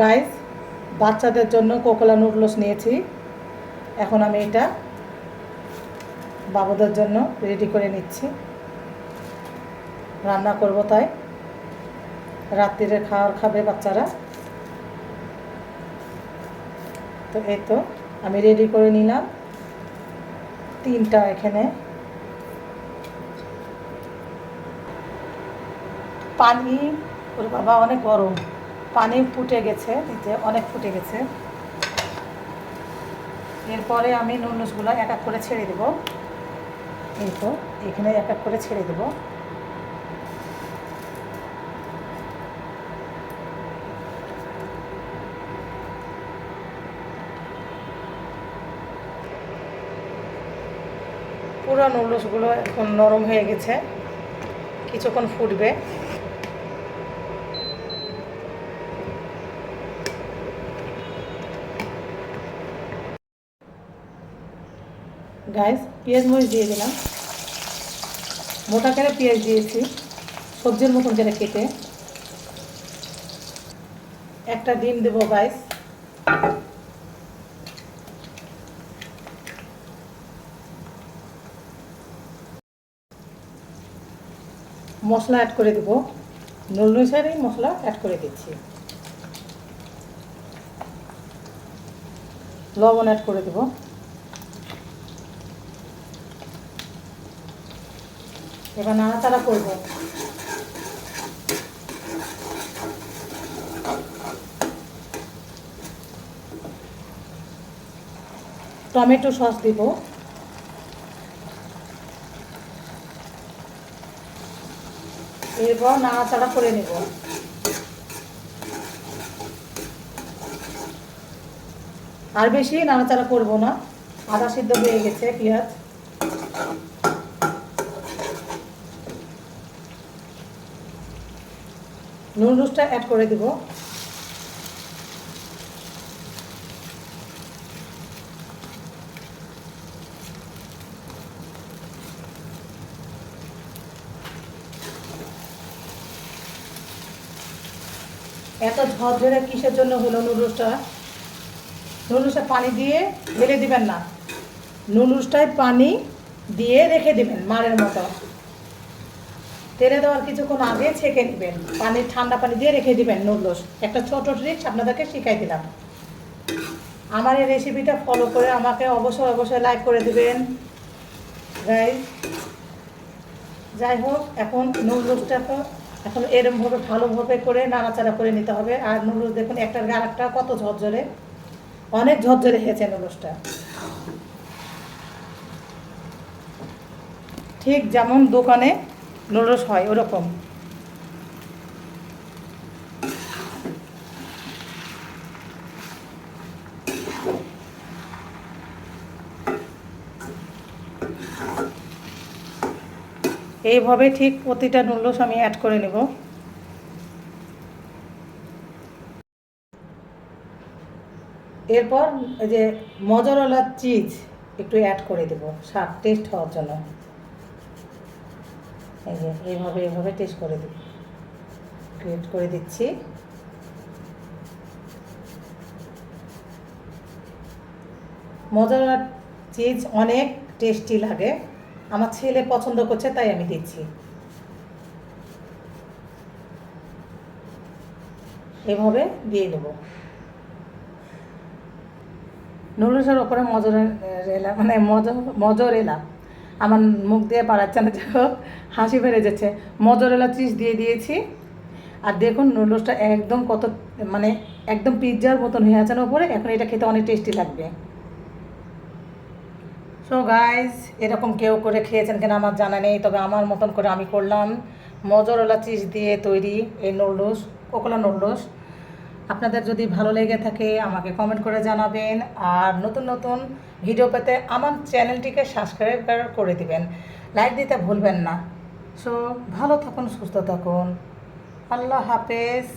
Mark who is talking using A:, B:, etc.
A: Guys বাচ্চাদের জন্য Kokola noodles নিয়েছি। এখন আমি এটা বাবুদের জন্য রেডি করে নিচ্ছি। রান্না করব তাই। রাত্রিরে খাওয়ার খাবে বাচ্চারা। তো এই তো, আমি রেডি করে নিলাম। তিনটা এখানে। পানি, ওরে বাবা, অনেক গরম। পানি ফুটে গেছে নিচে অনেক ফুটে গেছে। এরপরে আমি নুডলসগুলো এক এক করে ছেড়ে দেবো। এই তো, এখানে এক এক করে ছেড়ে দেবো। পুরো নুডলসগুলো এখন নরম হয়ে গেছে। কিছুক্ষণ ফুটবে। গাইস পেঁয়াজ মরিচ দিয়ে দিলাম। মোটা করে পেঁয়াজ দিয়েছি। সবজির মতন যেটা কেটে। একটা ডিম দেবো গাইস মশলা অ্যাড করে দেবো। নুন নুডলসেরই মশলা অ্যাড করে দিচ্ছি। লবণ অ্যাড করে দেবো। এবার নাড়াচাড়া করব। টমেটো সস দিব। এরপর নাড়াচাড়া করে নেব। আর বেশি নাড়াচাড়া করব না। আদা সিদ্ধ হয়ে গেছে, পেঁয়াজ। নুডলসটা অ্যাড করে দিব। এত ঝরঝরে কিসের জন্য হলো নুডলসটা নুডলসটা পানি দিয়ে ঢেলে দিবেন না। নুডলসটায় পানি দিয়ে রেখে দিবেন মারের মতো। তেলে দেওয়ার কিছুক্ষণ আগে ছেঁকে নেবেন। পানি ঠান্ডা পানি দিয়ে রেখে দিবেন নুডলস। একটা ছোট ট্রিক্স আপনাদেরকে শিখাই দিলাম। আমার এই রেসিপিটা ফলো করে আমাকে অবশ্যই অবশ্যই লাইক করে দিবেন। গাই যাই হোক, এখন নুডলসটা তো এখন এরমভাবে ভালোভাবে করে নাড়াচাড়া করে নিতে হবে। আর নুডলস দেখুন, একটার গার একটা কত ঝরঝরে। অনেক ঝরঝরে হয়েছে নুডলসটা। ঠিক যেমন দোকানে নুডলস হয়, ওরকম। এইভাবে ঠিক প্রতিটা নুডলস আমি অ্যাড করে নেব। এরপর যে মজরলা চিজ একটু অ্যাড করে দেব, স্বাদ টেস্ট হওয়ার জন্য। এই যে, এইভাবে এইভাবে টেস্ট করে দিই ক্রিয়েট করে দিচ্ছি। মজার চিজ অনেক টেস্টি লাগে। আমার ছেলে পছন্দ করছে, তাই আমি দিচ্ছি। এভাবে দিয়ে দেবো। নুডলসের ওপরে মজর এলা মানে মজর মজর এলা আমার মুখ দিয়ে পাড়াচ্ছে না, যাই হোক, হাসি বেড়ে যাচ্ছে। মজরেলা চিজ দিয়ে দিয়েছি। আর দেখুন, নুডলসটা একদম কত মানে একদম পিৎজার মতন হয়ে আছে না উপরে। এখন এটা খেতে অনেক টেস্টি লাগবে। সো গাইজ এরকম কেউ করে খেয়েছেন কিনা আমার জানা নেই, তবে আমার মতন করে আমি করলাম। মজরলা চিজ দিয়ে তৈরি এই নুডলস, কোকোলা নুডলস। আপনাদের যদি ভালো লেগে থাকে, আমাকে কমেন্ট করে জানাবেন। আর নতুন নতুন ভিডিও পেতে আমার চ্যানেলটিকে সাবস্ক্রাইব করে দিবেন। লাইক দিতে ভুলবেন না। সো ভালো থাকুন, সুস্থ থাকুন। আল্লাহ হাফেজ।